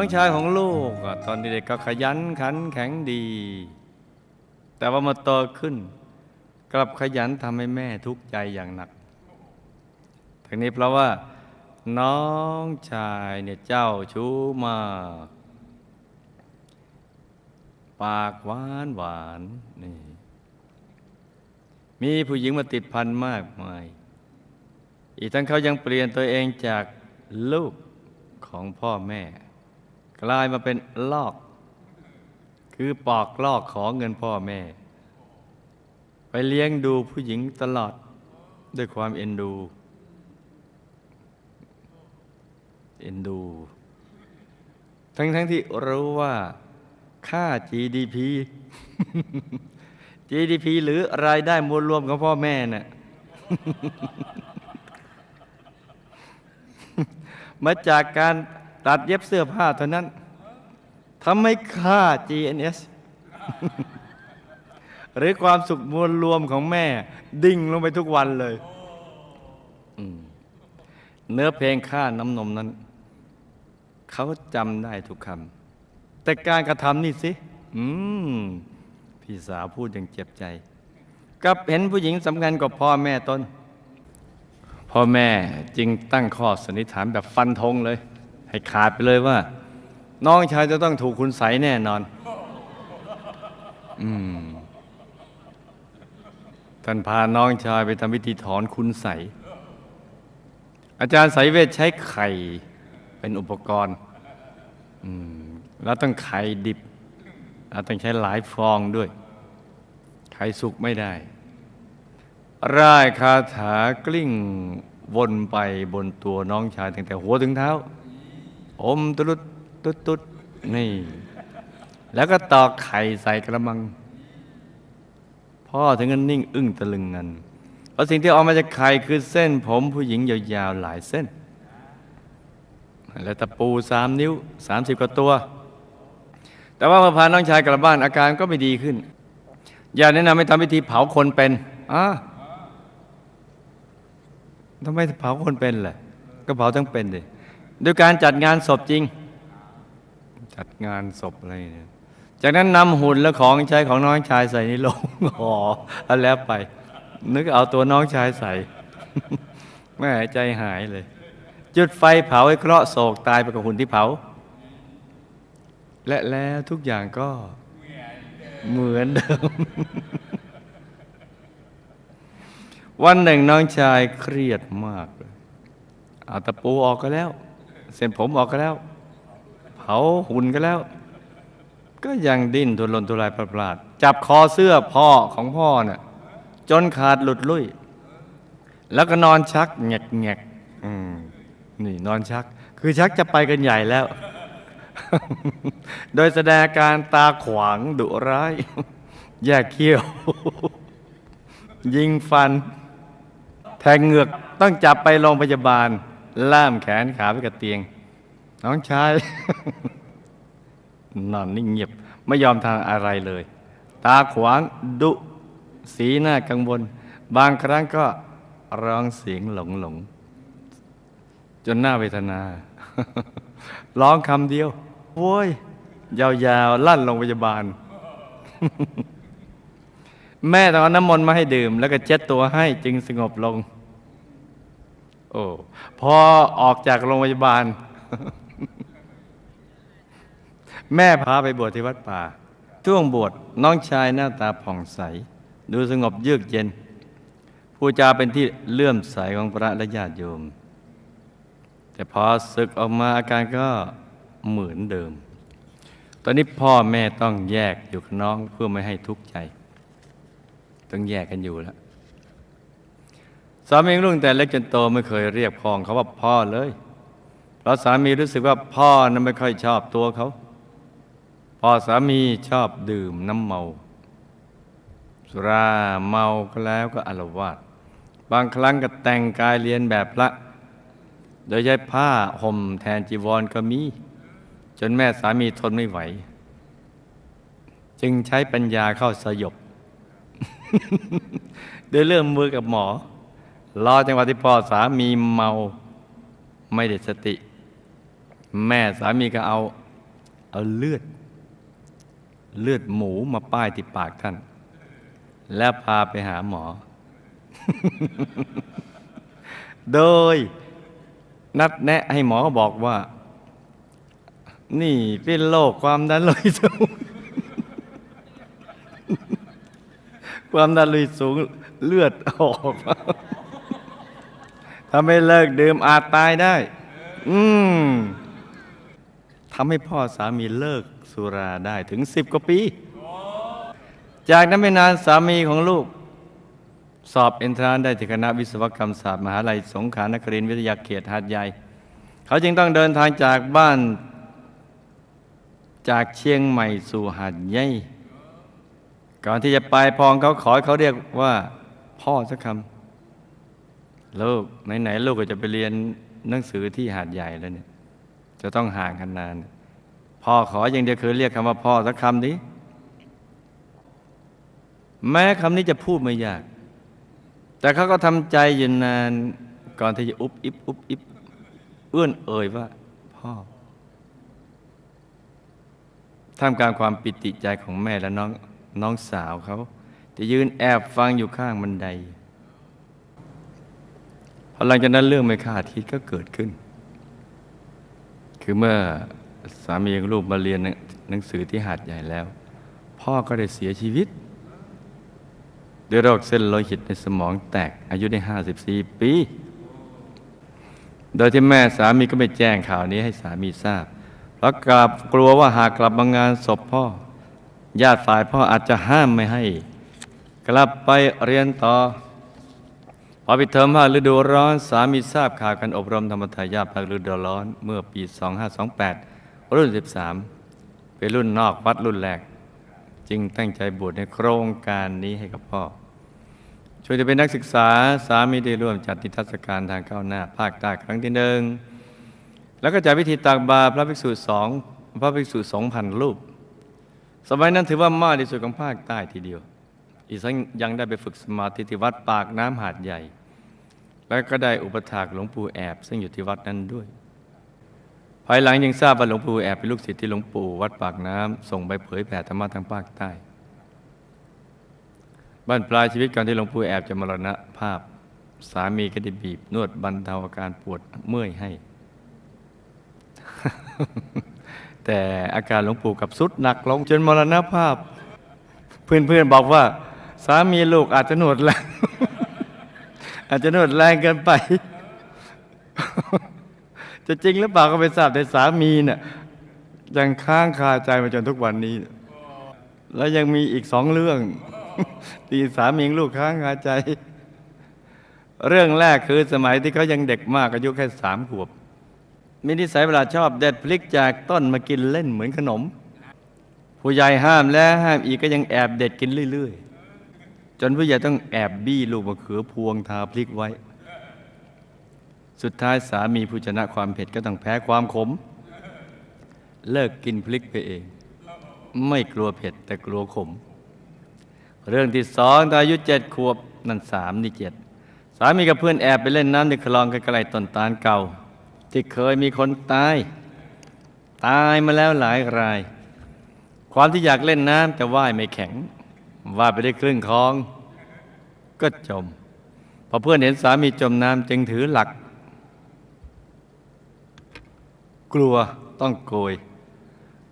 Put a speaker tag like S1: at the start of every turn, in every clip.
S1: น้องชายของลูกอะตอนเด็กก็ขยันขันแข็งดี แต่ว่ามาโตขึ้น กลับขยันทำให้แม่ทุกข์ใจอย่างหนักทั้งนี้เพราะว่า น้องชายเนี่ยเจ้าชู้มาก ปากหวานหวานนี่มีผู้หญิงมาติดพันมากมาย อีกทั้งเขายังเปลี่ยนตัวเองจากลูกของพ่อแม่ กลายมาเป็นลอก คือปอกลอกของเงินพ่อแม่ ไปเลี้ยงดูผู้หญิงตลอดด้วยความเอ็นดู เอ็นดู ทั้งทั้งที่รู้ว่า ค่า GDP GDP หรือรายได้มวลรวมของพ่อแม่น่ะมาจากการ ตัดเย็บเสื้อผ้าเท่านั้นทำให้ค่า GNS หรือความสุขมวลรวมของแม่ ดิ่งลงไปทุกวันเลย เนื้อเพลงค่าน้ำนมนั้น เขาจำได้ทุกคำแต่การกระทำนี่สิพี่สาวพูดอย่างเจ็บใจ กับเห็นผู้หญิงสำคัญกว่าพ่อแม่ตนพ่อแม่จึงตั้งข้อสันนิษฐานแบบฟันธงเลย ให้ขาดไปเลยว่า น้องชายจะต้องถูกคุณใสแน่นอน อืม ท่านพาน้องชายไปทำพิธีถอนคุณใส อาจารย์ไสยเวทใช้ไข่เป็นอุปกรณ์ อืม แล้วต้องไข่ดิบเราต้องใช้หลายฟองด้วย ไข่สุกไม่ได้ ร่ายคาถากลิ้งวนไปบนตัวน้องชายตั้งแต่หัวถึงเท้า อมตุลุดตุดตุดนี่ แล้วก็ตอกไข่ใส่กระมัง พ่อถึงกันนิ่งอึ้งตะลึงงันเพราะสิ่งที่ออกมาจากไข่คือเส้นผมผู้หญิงยาวๆหลายเส้น และตะปูสามนิ้วสามสิบกว่าตัว แต่ว่าเมื่อพาน้องชายกลับบ้านอาการก็ไม่ดีขึ้น อย่าแนะนำให้ทำพิธีเผาคนเป็นอ่าทำไมเผาคนเป็นล่ะก็เผาทั้งเป็นดิโดยการจัดงานศพจริง จัดงานศพอะไรเนี่ยจากนั้นนำหุ่นและของใช้ของน้องชายใส่ในโลงห่ออาแล้วไป นึกเอาตัวน้องชายใส่แม่ใจหายเลย จุดไฟเผาให้เคราะห์โศกตายไปกับหุ่นที่เผา และแล้วทุกอย่างก็เหมือนเดิม วันหนึ่งน้องชายเครียดมากเลยเอาตะปูออกก็แล้ว เส้นผมออกก็แล้ว เผาหุ่นก็แล้ว ก็ยังดิ้นทุรนทุรายประหลาด จับคอเสื้อพ่อของพ่อเนี่ยจนขาดหลุดลุ่ย แล้วก็นอนชักแงกแงกนี่นอนชัก คือชักจะไปกันใหญ่แล้ว โดยแสดงอาการตาขวางดุร้าย แยกเขี้ยว ยิงฟัน แทงเหงือกต้องจับไปโรงพยาบาล ล่ามแขนขาไปกับเตียง น้องชาย นอนนิ่งเงียบ ไม่ยอมทางอะไรเลย ตาขวางดุ สีหน้ากังวล บางครั้งก็ร้องเสียงหลงหลงๆจนหน้าเวทนา ร้องคำเดียวโว้ย ยาวๆ ลั่นโรงพยาบาล แม่ต้องเอาน้ำมนต์มาให้ดื่ม แล้วก็เช็ดตัวให้จึงสงบลง โอ้พอออกจากโรงพยาบาล แม่พาไปบวชที่วัดป่าช่วงบวชน้องชายหน้าตาผ่องใส ดูสงบเยือกเย็นผู้จาเป็นที่เลื่อมใสของพระและญาติโยม แต่พอศึกออกมาอาการก็เหมือนเดิม ตอนนี้พ่อแม่ต้องแยกอยู่กับน้องเพื่อไม่ให้ทุกข์ใจ ต้องแยกกันอยู่แล้ว สามีรุ่งแต่เล็กจนโตไม่เคยเรียกพ่อของเขาว่าพ่อเลย เพราะสามีรู้สึกว่าพ่อนั้นไม่ค่อยชอบตัวเขาพ่อสามีชอบดื่มน้ำเมา สุราเมาก็แล้วก็อารวาสบางครั้งก็แต่งกายเรียนแบบพระ โดยใช้ผ้าห่มแทนจีวรก็มี จนแม่สามีทนไม่ไหว จึงใช้ปัญญาเข้าสยบโดยเริ่มมือกับหมอ รอจังหวะที่พ่อสามีเมาไม่ได้สติ แม่สามีก็เอาเอาเลือด เลือดหมูมาป้ายที่ปากท่าน แล้วพาไปหาหมอ โดยนัดแนะให้หมอบอกว่า นี่เป็นโรคความดันโลหิตสูง ความดันโลหิตสูงเลือดออก ถ้าไม่เลิกดื่มอาจตายได้ อืมทำให้พ่อสามีเลิกสุราได้ถึงสิบกว่าปี จากนั้นไม่นานสามีของลูก สอบเอนทรานได้ที่คณะวิศวกรรมศาสตร์มหาลัยสงขลานครินทร์วิทยาเขตหาดใหญ่ เขาจึงต้องเดินทางจากบ้าน จากเชียงใหม่สู่หาดใหญ่ ก่อนที่จะไปพองเขาขอให้เขาเรียกว่า พ่อสักคำ ลูกไหนๆลูกก็จะไปเรียนหนังสือที่หาดใหญ่แล้วเนี่ย จะต้องห่างกันนาน พ่อขออย่างเดียวคือเรียกคำว่าพ่อสักคำนี้ แม้คำนี้จะพูดไม่ยาก แต่เขาก็ทำใจอยู่นานก่อนที่จะอุบอิบอุบอิบเอื้อนเอ่ยว่า พ่อท่ามกลางความปิติใจของแม่และน้องน้องสาวเขา จะยืนแอบฟังอยู่ข้างบันได พอหลังจากนั้นเรื่องไม่คาดคิดก็เกิดขึ้น คือเมื่อสามีของลูกมาเรียนหนังสือที่หาดใหญ่แล้ว พ่อก็ได้เสียชีวิตด้วยโรคเส้นโลหิตในสมองแตกอายุได้ 54 ปี โดยที่แม่สามีก็ไม่แจ้งข่าวนี้ให้สามีทราบ เพราะกลับกลัวว่าหากกลับมางานศพพ่อ ญาติฝ่ายพ่ออาจจะห้ามไม่ให้ กลับไปเรียนต่อ อปิดเทอมภาคฤดูร้อน สามีทราบข่าวการอบรมธรรมทายาทภาคฤดูร้อน เมื่อปี 2528 รุ่น 13 เป็นรุ่นนอกวัดรุ่นแรก จึงตั้งใจบวชในโครงการนี้ให้กับพ่อ ช่วยจะเป็นนักศึกษาสามีได้ร่วมจัดนิทรรศการทางก้าวหน้า ภาคใต้ครั้งที่หนึ่งแล้วก็จัดพิธีตักบาตรพระภิกษุสองพระภิกษุสองพันรูป สมัยนั้นถือว่ามากที่สุดของภาคใต้ทีเดียว อีกทั้งยังได้ไปฝึกสมาธิที่วัดปากน้ำหาดใหญ่ แล้วก็ได้อุปถากหลวงปู่แอบ ซึ่งอยู่ที่วัดนั้นด้วย ภายหลังยังทราบว่าหลวงปู่แอบเป็นลูกศิษย์ที่หลวงปู่วัดปากน้ำส่งไปเผยแผ่ธรรมะทางภาคใต้บ้านปลายชีวิตก่อนที่หลวงปู่แอบจะมรณภาพ สามีก็ได้บีบ นวดบรรเทาอาการปวดเมื่อยให้ แต่อาการหลวงปู่กับสุดหนักลงจนมรณภาพ เพื่อนๆบอกว่า สามีลูกอาจจะนวดแรง อาจจะนวดแรงเกินไป จะจริงหรือเปล่าก็ไม่ทราบแต่สามีเนี่ย ยังค้างคาใจมาจนทุกวันนี้ แล้วยังมีอีกสองเรื่องที่สามีลูกค้างคาใจ เรื่องแรกคือสมัยที่เขายังเด็กมากอายุแค่สามขวบมีนิสัยเวลาชอบเด็ดพลิกจากต้นมากินเล่นเหมือนขนม ผู้ใหญ่ห้ามแล้วห้ามอีกก็ยังแอบเด็ดกินเรื่อยๆ จนผู้ใหญ่ต้องแอบบี้ลูกมะเขือพวงทาพลิกไว้ สุดท้ายสามีผู้ชนะความเผ็ดก็ต้องแพ้ความขม เลิกกินพลิกไปเอง ไม่กลัวเผ็ดแต่กลัวขม เรื่องที่สองตอนอายุเจ็ดขวบนั่นสามนี่เจ็ดสามีกับเพื่อนแอบไปเล่นน้ำในคลองใกล้ๆต้นตาลเก่า ที่เคยมีคนตาย ตายมาแล้วหลายราย ความที่อยากเล่นน้ำแต่ว่ายไม่แข็ง ว่าไปได้ครึ่งคลองก็จม พอเพื่อนเห็นสามีจมน้ำจึงถือหลัก กลัวต้องโกย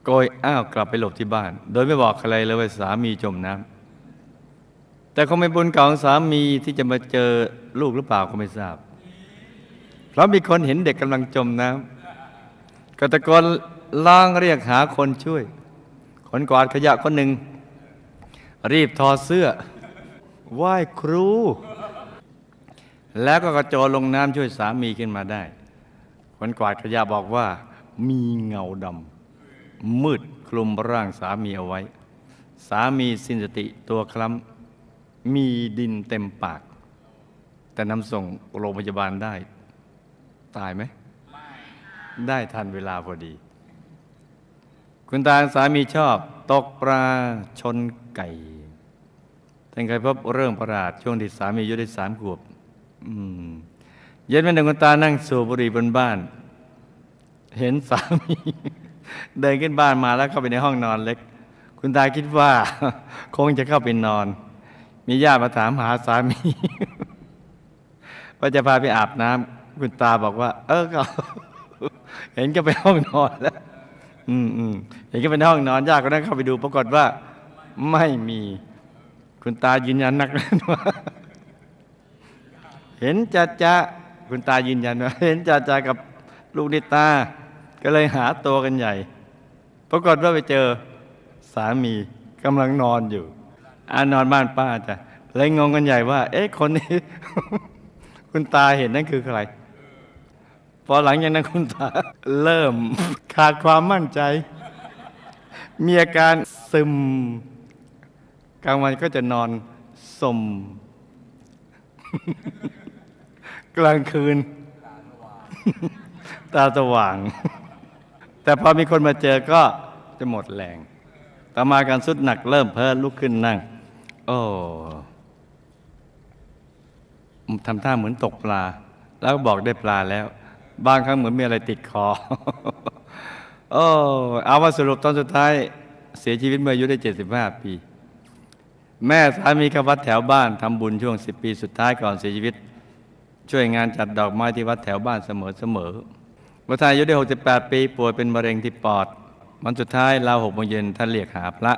S1: โกยอ้าวกลับไปหลบที่บ้าน โดยไม่บอกใครเลยว่าสามีจมน้ำแต่คงเป็นบุญเก่าของสามีที่จะมาเจอลูกหรือเปล่าก็ไม่ทราบ เพราะมีคนเห็นเด็กกำลังจมน้ำก็ตะโกนร้องเรียกหาคนช่วย คนกวาดขยะคนหนึ่ง รีบถอดเสื้อไหว้ครู แล้วก็กระโจนลงน้ำช่วยสามีขึ้นมาได้คนกวาดขยะบอกว่า มีเงาดำมืดคลุมร่างสามีเอาไว้ สามีสิ้นสติตัวคล้ำมีดินเต็มปาก แต่นำส่งโรงพยาบาลได้ ตายไหม ได้ทันเวลาพอดี คุณตาสามีชอบตกปลาชนไก่ท่านเคยพบเรื่องประหลาดช่วงที่สามีอายุได้สามขวบเย็นวันหนึ่งคุณตานั่งสูบบุหรี่บนบ้าน เห็นสามีเดินขึ้นบ้านมาแล้วเข้าไปในห้องนอนเล็ก คุณตาคิดว่า คงจะเข้าไปนอน มีญาติมาถามหาสามีว่าจะพาไปอาบน้ำคุณตาบอกว่า เออก็เห็นก็ไปห้องนอนแล้ว อืมอืมเห็นก็เป็นห้องนอนญาติก็นั่งเข้าไปดู ปรากฏว่า ไม่มีคุณตายืนยันนักว่าเห็นจ่าจ่าคุณตายืนยันว่าเห็นจ่าจ่ากับลูกนิตา ก็เลยหาตัวกันใหญ่ ปรากฏว่าไปเจอสามีกำลังนอนอยู่อานอนบ้านป้าจ้ะเลยงงกันใหญ่ว่า เอ๊ะคนนี้ คุณตาเห็นนั่นคือใคร พอหลังจากนั้นคุณตาเริ่มขาดความมั่นใจ มีอาการซึม กลางวันก็จะนอนสม กลางคืน ตาสว่าง แต่พอมีคนมาเจอก็จะหมดแรง ต่อมาการสุดหนักเริ่มเพิ่มลุกขึ้นนั่ง โอ้ทำท่าเหมือนตกปลา แล้วบอกได้ปลาแล้ว บางครั้งเหมือนมีอะไรติดคอโอ้เอามาสรุปตอนสุดท้ายเสียชีวิตเมื่ออายุได้ 75 ปี แม่สามีกับวัดแถวบ้านทำบุญช่วง 10 ปีสุดท้ายก่อนเสียชีวิต ช่วยงานจัดดอกไม้ที่วัดแถวบ้านเสมอเสมอวันทายอายุได้ 68 ปีป่วยเป็นมะเร็งที่ปอด วันสุดท้ายราวหกโมงเย็นท่านเรียกหาพระ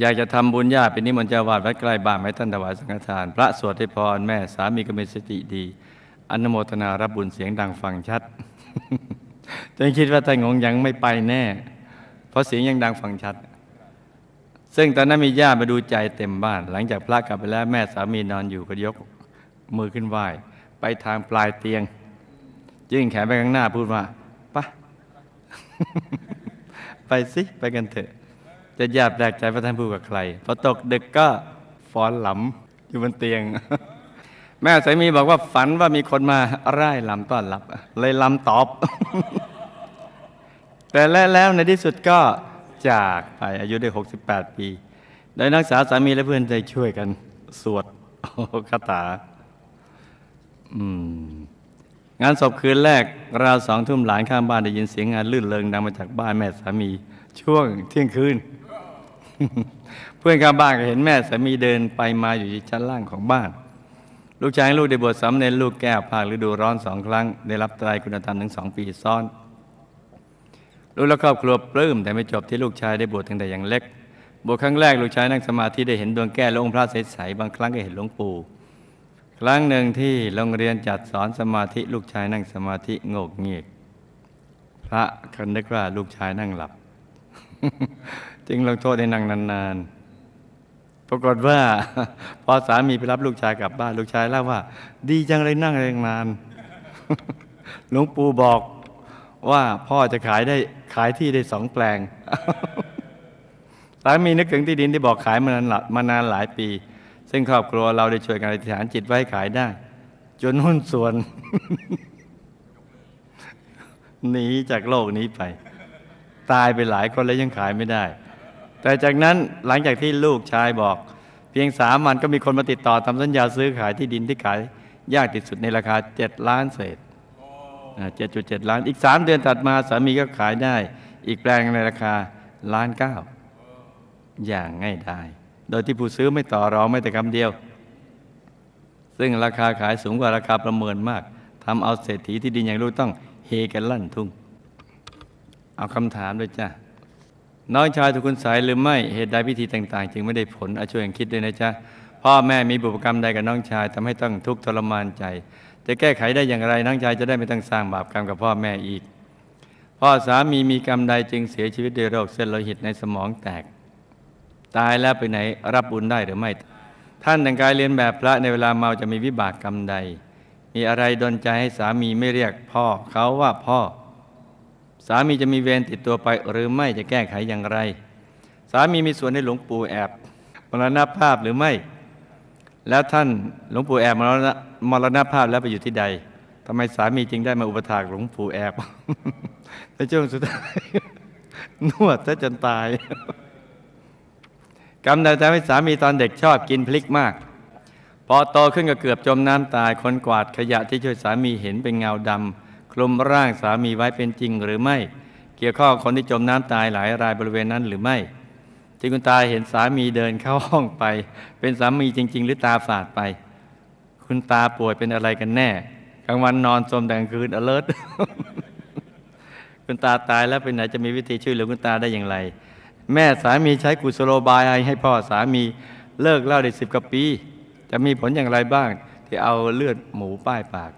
S1: อยากจะทำบุญญาติเป็นนิมนต์เจ้าวาดวัดใกล้บ้านให้ท่านถวายสังฆทาน พระสวดให้พรแม่สามีก็มีสติดี อนุโมทนารับบุญเสียงดังฟังชัดจนคิดว่าท่านงงยังไม่ไปแน่ เพราะเสียงยังดังฟังชัด ซึ่งตอนนั้นมีญาติมาดูใจเต็มบ้าน หลังจากพระกลับไปแล้วแม่สามีนอนอยู่ก็ยกมือขึ้นไหว้ไปทางปลายเตียง ยื่นแขนไปข้างหน้าพูดว่าปะไปสิไปกันเถอะจะหยาบแปลกใจพระท่านพูดกับใครพอตกดึกก็ฟ้อนหลำอยู่บนเตียง แม่สามีบอกว่าฝันว่ามีคนมาร่ายลำต้อนรับ เลยลำตอบ แต่แล้วแล้วในที่สุดก็จากไปอายุได้ 68 ปีโดยนักษาสามีและเพื่อนได้ช่วยกัน สวดคาถางานศพคืนแรก ราวสองทุ่มหลานข้างบ้านได้ยินเสียงงานลื่นเริงดังมาจากบ้านแม่สามีช่วงเที่ยงคืน เพื่อนข้างบ้านก็เห็นแม่สามีเดินไปมาอยู่ที่ชั้นล่างของบ้าน ลูกชายลูกได้บวชสำเร็จลูกแก้วภาคฤดูร้อนสองครั้ง ได้รับไตรคุณธรรมถึงสองปีซ้อน ลูกและครอบครัวปลื้มแต่ไม่จบที่ลูกชายได้บวชตั้งแต่อย่างเล็ก บวชครั้งแรกลูกชายนั่งสมาธิได้เห็นดวงแก้วและองค์พระใสๆบางครั้งก็เห็นหลวงปู่ ครั้งหนึ่งที่โรงเรียนจัดสอนสมาธิลูกชายนั่งสมาธิงกเงียกพระคันนึกว่าลูกชายนั่งหลับ จึงลงโทษให้นั่งนานๆ ปรากฏว่าพอสามีไปรับลูกชายกลับบ้านลูกชายเล่าว่า ดีจังเลยนั่งแรงนานหลวงปู่บอกว่าพ่อจะขายได้ขายที่ได้สองแปลง สามีนึกถึงที่ดินที่บอกขายมานานหลมานานหลายปี ซึ่งครอบครัวเราได้ช่วยกันอธิษฐานจิตไว้ให้ขายได้ จนหุ้นส่วนหนีจากโลกนี้ไป ตายไปหลายคนแล้วยังขายไม่ได้ แต่จากนั้นหลังจากที่ลูกชายบอก เพียงสามวันก็มีคนมาติดต่อทำสัญญาซื้อขายที่ดินที่ขายยากที่สุดในราคาเจ็ดล้านเศษเจ็ดจุดเจ็ดล้าน อีกสามเดือนถัดมาสามีก็ขายได้ อีกแปลงในราคาล้านเก้าอย่างง่ายได้โดยที่ผู้ซื้อไม่ต่อรองไม่แต่คำเดียว ซึ่งราคาขายสูงกว่าราคาประเมินมากทำเอาเศรษฐีที่ดินอย่างรู้ต้องเฮกันลั่นทุ่ง เอาคำถามด้วยจ้ะ น้องชายถูกคุณสายหรือไม่เหตุใดพิธีต่าง ๆ จึงไม่ได้ผลอาช่วยกันคิดด้วยนะจ๊ะพ่อแม่มีบุพกรรมใดกับน้องชายทำให้ต้องทุกข์ทรมานใจ จะแก้ไขได้อย่างไรน้องชายจะได้ไม่ต้องสร้างบาปกรรมกับพ่อแม่อีก พ่อสามีมีกรรมใดจึงเสียชีวิตด้วยโรคเส้นโลหิตในสมองแตก ตายแล้วไปไหนรับบุญได้หรือไม่ ท่านแต่งกายเรียนแบบพระในเวลาเมาจะมีวิบากกรรมใด มีอะไรดนใจให้สามีไม่เรียกพ่อเขาว่าพ่อ สามีจะมีเวรติดตัวไปหรือไม่จะแก้ไขอย่างไร สามีมีส่วนในหลวงปู่แอบมรณภาพหรือไม่ แล้วท่านหลวงปู่แอบมรณมรณภาพแล้วไปอยู่ที่ใดทำไมสามีจึงได้มาอุปถากหลวงปู่แอบในช่วงสุดท้ายนวดซะจนตายกรรมใดทำให้สามีตอนเด็กชอบกินพริกมาก พอโตขึ้นก็เกือบจมน้ำตายคนกวาดขยะที่ช่วยสามีเห็นเป็นเงาดำ คลุมร่างสามีไว้เป็นจริงหรือไม่ เกี่ยวข้องคนที่จมน้ำตายหลายรายบริเวณนั้นหรือไม่ ที่คุณตาเห็นสามีเดินเข้าห้องไป เป็นสามีจริง ๆ หรือตาฝาดไป คุณตาป่วยเป็นอะไรกันแน่กลางวันนอนสมแต่กลางคืน alert คุณตาตายแล้วเป็นไหนจะมีวิธีช่วยเหลือคุณตาได้อย่างไร แม่สามีใช้กุศโลบายให้พ่อสามีเลิกเหล้าได้สิบกว่าปี จะมีผลอย่างไรบ้าง ที่เอาเลือดหมูป้ายปาก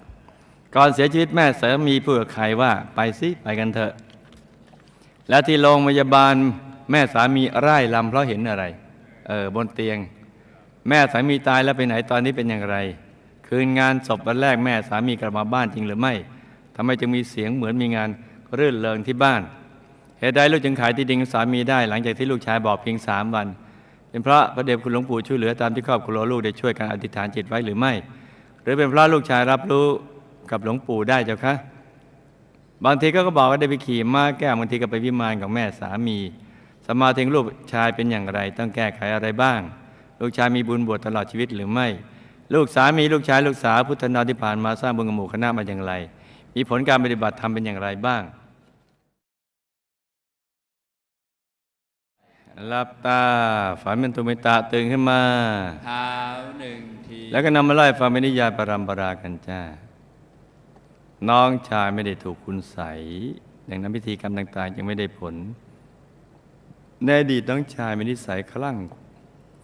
S1: ก่อนเสียชีวิตแม่สามีพูดกับใครว่าไปสิไปกันเถอะ แล้วที่โรงพยาบาลแม่สามีไร่ลำเพราะเห็นอะไร เออบนเตียง แม่สามีตายแล้วไปไหนตอนนี้เป็นอย่างไร คืนงานศพวันแรกแม่สามีกลับมาบ้านจริงหรือไม่ทำไมจึงมีเสียงเหมือนมีงานรื่นเริงที่บ้านเหตุใดลูกจึงขายที่ดินของสามีได้ หลังจากที่ลูกชายบอกเพียงสามวันเป็นเพราะพระเดชคุณหลวงปู่ช่วยเหลือตามที่ครอบครัวลูกได้ช่วยกันอธิษฐานจิตไว้หรือไม่ หรือเป็นเพราะลูกชายรับรู้ กับหลวงปู่ได้เจ้าคะบางทีก็ก็บอกว่าได้ไปขี่ม้าแก้วบางทีก็ไปวิมานของแม่สามี สมาธิลูกชายเป็นอย่างไร ต้องแก้ไขอะไรบ้าง ลูกชายมีบุญบวชตลอดชีวิตหรือไม่ ลูกสามีลูกชายลูกสาวพุทธนาที่ผ่านมาสร้างบุญกับหมู่คณะมาอย่างไร มีผลการปฏิบัติธรรมเป็นอย่างไรบ้างหลับตาฝันเป็นตุมิตะตื่นขึ้นมา
S2: เท้าหนึ่งที
S1: แล้วก็นำมาไล่ฟังเป็นนิยายปรำปรากันจ้า น้องชายไม่ได้ถูกคุณใสยดังนั้นพิธีกรรมต่างๆยังไม่ได้ผล ในอดีตน้องชายมีนิสัยคลั่ง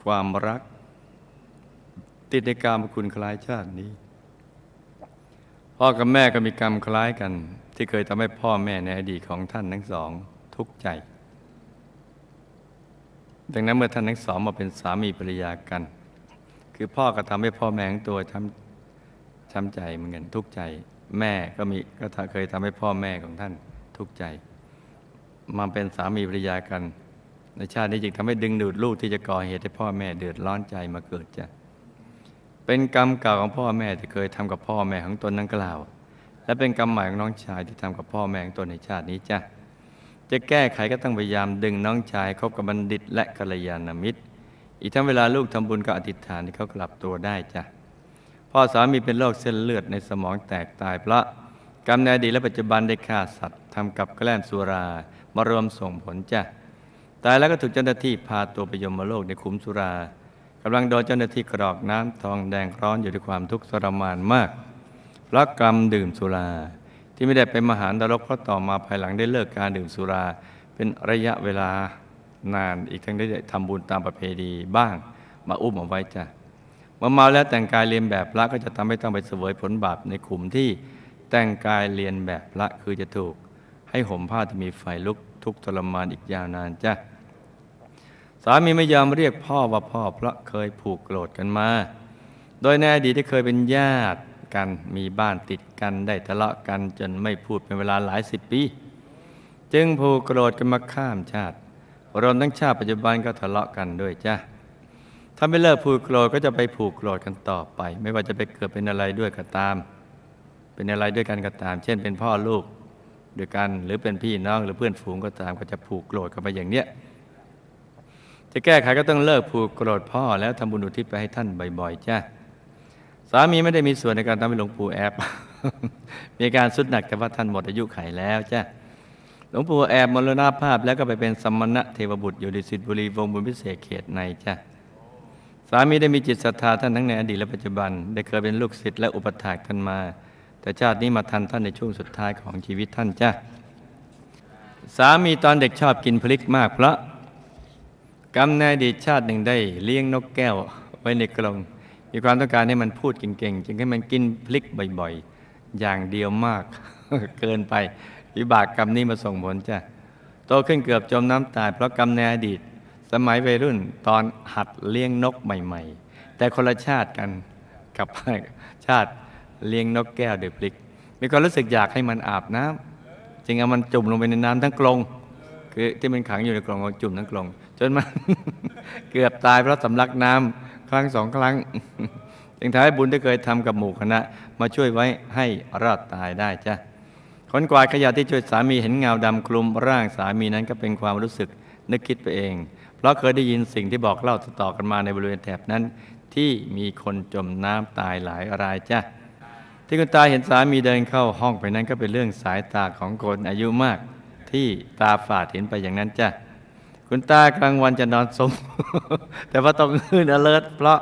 S1: ความรัก ติดในกรรมคุณคล้ายชาตินี้ พ่อกับแม่ก็มีกรรมคล้ายกัน ที่เคยทำให้พ่อแม่ในอดีตของท่านทั้งสองทุกข์ใจ ดังนั้นเมื่อท่านทั้งสองมาเป็นสามีภรรยากัน คือพ่อก็ทำให้พ่อแม่ของตัวช้ำช้ำใจเหมือนกันทุกข์ใจ แม่ก็มีก็เคยทำให้พ่อแม่ของท่านทุกข์ใจ มาเป็นสามีภรรยากัน ในชาตินี้จึงทำให้ดึงดูดลูกที่จะก่อเหตุให้พ่อแม่เดือดร้อนใจมาเกิดจ้ะเป็นกรรมเก่าของพ่อแม่ที่เคยทำกับพ่อแม่ของตนนั้นกล่าว และเป็นกรรมใหม่ของน้องชายที่ทำกับพ่อแม่ของตนในชาตินี้จ้ะจะแก้ไขก็ต้องพยายามดึงน้องชายคบกับบัณฑิตและกัลยาณมิตร อีกทั้งเวลาลูกทำบุญก็อธิษฐานที่เขากลับตัวได้จ้ะ พ่อสามีเป็นโรคเส้นเลือดในสมองแตกตายเพราะกรรมในอดีตและปัจจุบันได้ฆ่าสัตว์ทำกับแกล้มสุรามารวมส่งผลจ้ะตายแล้วก็ถูกเจ้าหน้าที่พาตัวไปยมโลกในขุมสุรากำลังโดนเจ้าหน้าที่กรอกน้ำทองแดงร้อนอยู่ด้วยความทุกข์ทรมานมาก เพราะกรรมดื่มสุรา ที่ไม่ได้ไปมหานรกเพราะต่อมาภายหลังได้เลิกการดื่มสุรา เป็นระยะเวลานานอีกทั้งได้ทำบุญตามประเพณีบ้าง มาอุ้มเอาไว้จ้ะ มื่อเมาแล้วแต่งกายเรียนแบบพระก็จะทำให้ต้องไปเสวยผลบาปในขุมที่แต่งกายเรียนแบบพระคือจะถูก ให้ห่มผ้าที่มีไฟลุกทุกทรมานอีกยาวนานจ้ะสามีไม่ยอมเรียกพ่อว่าพ่อเพราะเคยผูกโกรธกันมา โดยในอดีตที่เคยเป็นญาติกันมีบ้านติดกันได้ทะเลาะกันจนไม่พูดเป็นเวลาหลายสิบปี จึงผูกโกรธกันมาข้ามชาติรวมทั้งชาติปัจจุบันก็ทะเลาะกันด้วยจ้ะ ถ้าไม่เลิกผูกโกรธก็จะไปผูกโกรธกันต่อไป ไม่ว่าจะไปเกิดเป็นอะไรด้วยก็ตาม เป็นอะไรด้วยกันก็ตาม เช่นเป็นพ่อลูกด้วยกันหรือเป็นพี่น้องหรือเพื่อนฝูงก็ตามก็จะผูกโกรธกันไปอย่างเนี้ยจะแก้ไขก็ต้องเลิกผูกโกรธพ่อแล้วทำบุญอุทิศไปให้ท่านบ่อยๆจ้ะสามีไม่ได้มีส่วนในการทำให้หลวงปู่แอบมีการสุดหนักแต่ว่าท่านหมดอายุไขแล้วจ้ะหลวงปู่แอบมรณภาพแล้วก็ไปเป็นสมณะเทวบุตรอยู่ในสิทธิบุรีวงบุญพิเศษเขตในจ้ะ สามีได้มีจิตศรัทธาท่านทั้งในอดีตและปัจจุบัน ได้เคยเป็นลูกศิษย์และอุปถากท่านมา แต่ชาตินี้มาทันท่านในช่วงสุดท้ายของชีวิตท่านจ้ะสามีตอนเด็กชอบกินพลิกมากเพราะกรรมในอดีตชาติหนึ่งได้เลี้ยงนกแก้วไว้ในกรงมีความต้องการให้มันพูดเก่งๆ จึงให้มันกินพลิกบ่อยๆ อย่างเดียวมากเกินไปวิบากกรรมนี้มาส่งผลจ้ะโตขึ้นเกือบจมน้ำตายเพราะกรรมในอดีต สมัยวัยรุ่นตอนหัดเลี้ยงนกใหม่ ๆ แต่คนละชาติกันกับชาติเลี้ยงนกแก้วเดือพลิก มีความรู้สึกอยากให้มันอาบน้ำจึงเอามันจุ่มลงไปในน้ำทั้งกรงคือที่มันขังอยู่ในกล่องเอาจุ่มทั้งกลงจนมันเกือบตายเพราะสำลักน้ำครั้งสองครั้งจึงท้ายบุญที่เคยทำกับหมู่คณะ มาช่วยไว้ให้รอดตายได้จ้ะคนกวาดขยะที่ช่วยสามีเห็นเงาดำคลุมร่างสามีนั้นก็เป็นความรู้สึกนึกคิดไปเอง ราะเคยได้ยินสิ่งที่บอกเล่าต่อๆกันมาในบริเวณแถบนั้น ที่มีคนจมน้ำตายหลายรายจ้ะที่คุณตาเห็นสามีเดินเข้าห้องไปนั้นก็เป็นเรื่องสายตาของคนอายุมาก ที่ตาฝาดเห็นไปอย่างนั้นจ้ะคุณตากลางวันจะนอนสม แต่ว่าต้องคืน alert เพราะ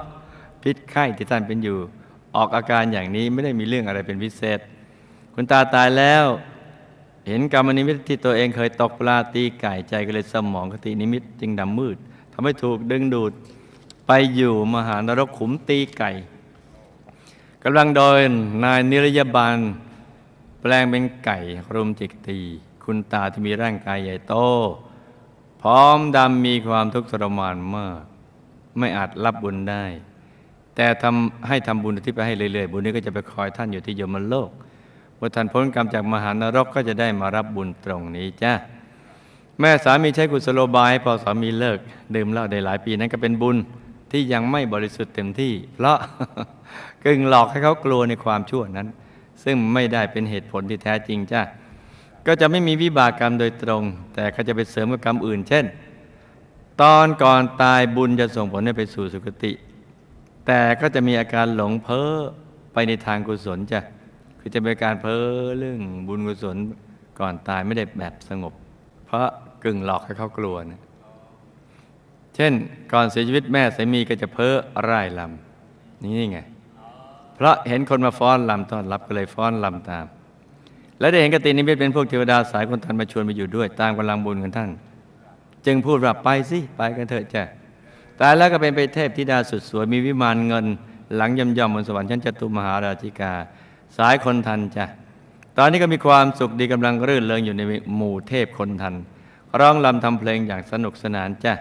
S1: พิษไข้ที่ท่านเป็นอยู่ ออกอาการอย่างนี้ไม่ได้มีเรื่องอะไรเป็นพิเศษ คุณตาตายแล้ว เห็นกรรมนิมิตที่ตัวเองเคยตกปลาตีไก่ใจก็เลยสมองคตินิมิตจึงดำมืดทำให้ถูกดึงดูดไปอยู่มหานรกขุมตีไก่กำลังโดยนายนิรยบาล แปลงเป็นไก่รุมจิกตี คุณตาที่มีร่างกายใหญ่โต พร้อมดำมีความทุกข์ทรมานมาก ไม่อาจรับบุญได้ แต่ทำให้ทำบุญที่ไปให้เรื่อยๆ บุญนี้ก็จะไปคอยท่านอยู่ที่ยมโลก มื่อท่านพ้นกรรมจากมหานรกก็จะได้มารับบุญตรงนี้จ้าแม่สามีใช้กุศโลบาย พอสามีเลิก ดื่มเหล้าได้หลายปีนั้นก็เป็นบุญที่ยังไม่บริสุทธิ์เต็มที่ เพราะกึ่งหลอกให้เขากลัวในความชั่วนั้น ซึ่งไม่ได้เป็นเหตุผลที่แท้จริงจ้าก็จะไม่มีวิบากกรรมโดยตรง แต่ก็จะไปเสริมกับกรรมอื่น เช่น ตอนก่อนตายบุญจะส่งผลให้ไปสู่สุคติ แต่ก็จะมีอาการหลงเพ้อไปในทางกุศลจ้ะ คือจะเป็นการเพ้อเรื่องบุญกุศลก่อนตายไม่ได้แบบสงบ เพราะกึ่งหลอกให้เขากลัวนะเช่นก่อนเสียชีวิตแม่สามีก็จะเพ้อร่ายลำนี่ไง เพราะเห็นคนมาฟ้อนลำต้อนรับก็เลยฟ้อนลำตาม และได้เห็นกตินิมิตเป็นพวกเทวดาสายคนทันมาชวนมาอยู่ด้วย ตามกำลังบุญของท่าน จึงพูดว่าไปสิไปกันเถอะจ้ะตายแล้วก็เป็นไปเทพธิดาสุดสวยมีวิมานเงิน หลังย่ำย่ำบนสวรรค์ชั้นจตุมหาราชิกา สายคนทันจ้ะตอนนี้ก็มีความสุขดีกำลังรื่นเริงอยู่ในหมู่เทพคนทัน ร้องลำทำเพลงอย่างสนุกสนานจ้ะ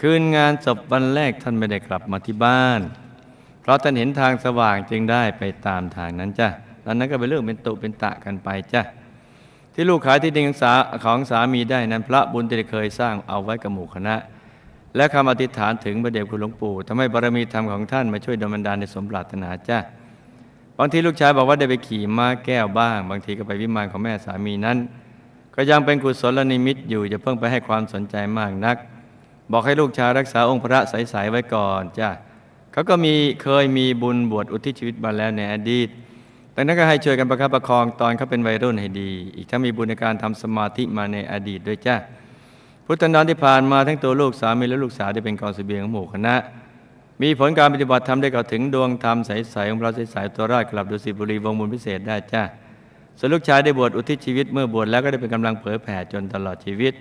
S1: คืนงานศพวันแรกท่านไม่ได้กลับมาที่บ้าน เพราะท่านเห็นทางสว่างจึงได้ไปตามทางนั้นจ้ะตอนนั้นก็เป็นเรื่องเป็นตุเป็นตะกันไปจ้ะที่ลูกขายที่ดินของสาของสามีได้นั้นพระบุญที่เคยสร้างเอาไว้กับหมู่คณะ และคำอธิษฐานถึงพระเดชคุณหลวงปู่ทำให้บารมีธรรมของท่านมาช่วยดลบันดาลในสมปรารถนาจ้า บางทีลูกชายบอกว่าได้ไปขี่ม้าแก้วบ้าง บางทีก็ไปวิมานของแม่สามีนั้น ก็ยังเป็นกุศลนิมิตอยู่อย่าเพิ่งไปให้ความสนใจมากนัก บอกให้ลูกชายรักษาองค์พระใสๆไว้ก่อนจ้าเขาก็มีเคยมีบุญบวชอุทิศชีวิตมาแล้วในอดีตดังนั้นก็ให้ช่วยกันประคับประคองตอนเขาเป็นวัยรุ่นให้ดี อีกทั้งมีบุญในการทำสมาธิมาในอดีตด้วยจ้าพุทธันดรที่ผ่านมาทั้งตัวลูกสามีและลูกสาวที่เป็นกองเสบียงของหมู่คณะ มีผลการปฏิบัติธรรมได้เข้าถึงดวงธรรมใสๆของเราใสๆตัวรอดกลับดุสิตบุรีวงบุญพิเศษได้จ้าส่วนลูกชายได้บวชอุทิศชีวิตเมื่อบวชแล้วก็ได้เป็นกำลังเผยแผ่จนตลอดชีวิต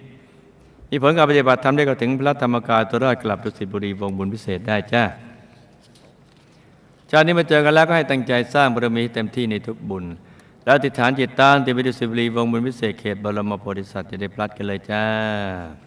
S1: มีผลการปฏิบัติธรรมได้เข้าถึงพระธรรมกายตัวรอดกลับดุสิตบุรีวงบุญพิเศษได้จ้าชาตินี้มาเจอกันแล้วก็ให้ตั้งใจสร้างบารมีเต็มที่ในทุกบุญ แล้วอธิษฐานจิตตั้งติวิดุสิบรีวงบุญพิเศษเขตบรมโพธิสัตว์จะได้พลัดกันเลยจ้า